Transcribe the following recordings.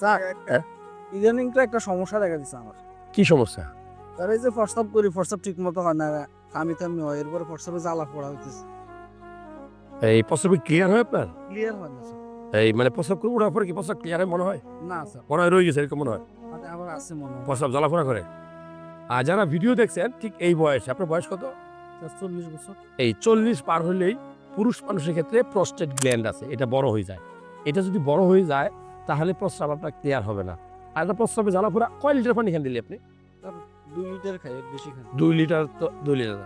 Sir? ইদানিং তো একটা সমস্যা দেখা দিচ্ছে আমার। কি সমস্যা? তার এই যে প্রস্তাব করি প্রস্তাব ঠিক মতো হয় না আমি তামি হয় এরপরে প্রস্তাবে জ্বালা পড়া হইতেছে। এই প্রস্রাব ক্লিয়ার হয় আপনার? ক্লিয়ার হয় না স্যার এই মানে প্রস্রাব করে ওঠার পরে কি প্রস্রাব ক্লিয়ার হয় মনে হয়? না স্যার মনে হয় রয়ে গেছে এরকম মনে হয়। আবার আছে মনে হয়। জ্বালাফোড়া করে। আর যারা ভিডিও দেখছেন ঠিক এই বয়সে আপনার বয়স কত? চল্লিশ বছর। এই চল্লিশ পার হলেই পুরুষ মানুষের ক্ষেত্রে প্রস্টেট গ্ল্যান্ড আছে এটা বড় হয়ে যায়। এটা যদি বড় হয়ে যায় তাহলে প্রস্রাব আপনার ক্লিয়ার হবে না। আর একটা প্রস্রাবে জ্বালা পুরা কয় লিটার পানি খান দিলি আপনি? দুই লিটার খাই বেশি দুই লিটার তো দুই লিটার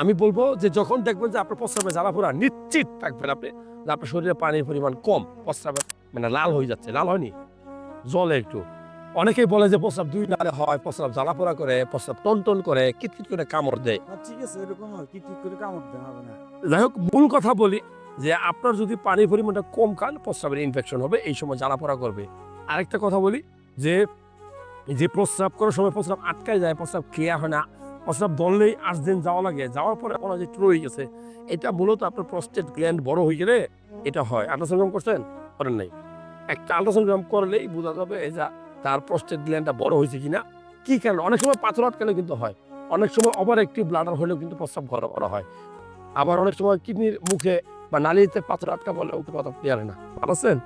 আমি বলব যে যখন দেখবেন যে আপনার প্রস্রাবে জ্বালা পুরা নিশ্চিত থাকবেন আপনি যে আপনার শরীরে পানির পরিমাণ কম প্রস্রাবে মানে লাল হয়ে যাচ্ছে। লাল হয়নি? জলে একটু। অনেকেই বলে যে প্রস্রাব দুই লালে হয় প্রস্রাব জ্বালাপোড়া করে প্রস্রাব টন করে কিটকিট করে কামড় দেয়। ঠিক আছে এরকম হয় কি করে কামড় দেওয়া হবে না। যাই হোক মূল কথা বলি যে আপনার যদি পানির পরিমাণটা কম খান প্রস্রাবের ইনফেকশন হবে এই সময় জ্বালাপোড়া করবে। আরেকটা কথা বলি যে যে প্রস্রাব করার সময় প্রস্রাব আটকায় যায় প্রস্রাব ক্লিয়ার হয় না। প্রস্রাব দললেই আট দিন যাওয়া লাগে যাওয়ার পরে হয় যে একটু রয়ে গেছে। এটা মূলত আপনার প্রস্টেট গ্ল্যান্ড বড় হয়ে গেলে এটা হয়। আল্ট্রাসাউন্ড করছেন? করেন নাই। একটা আল্ট্রাসাউন্ড করলেই বোঝা যাবে এই যে তার প্রস্টেট গ্ল্যান্ডটা বড় হয়েছে কিনা? কি কারণে? অনেক সময় পাথর আটকালে কিন্তু হয়। অনেক সময় ওভার একটি ব্লাডার হলেও কিন্তু প্রস্রাব ঘর করা হয়। আবার অনেক সময় কিডনির মুখে বা নালিতে পাথর আটকা বলে ওকে কথা ক্লিয়ার না। ভালো আছেন?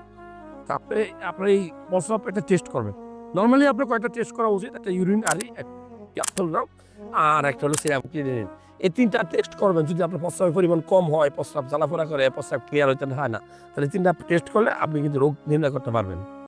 তা আপনি আপনার এই প্রস্রাব একটা টেস্ট করবেন। নর্মালি আপনার কয়েকটা টেস্ট করা উচিত, একটা ইউরিন আরি আর একটা হলো সিরাম ক্রিনিন এই তিনটা টেস্ট করবেন, যদি আপনার প্রস্রাবের পরিমাণ কম হয়, প্রস্রাব জ্বালাফোড়া করে, প্রস্রাব ক্লিয়ার হইতে হয় না, তাহলে তিনটা টেস্ট করলে আপনি কিন্তু রোগ নির্ণয় করতে পারবেন।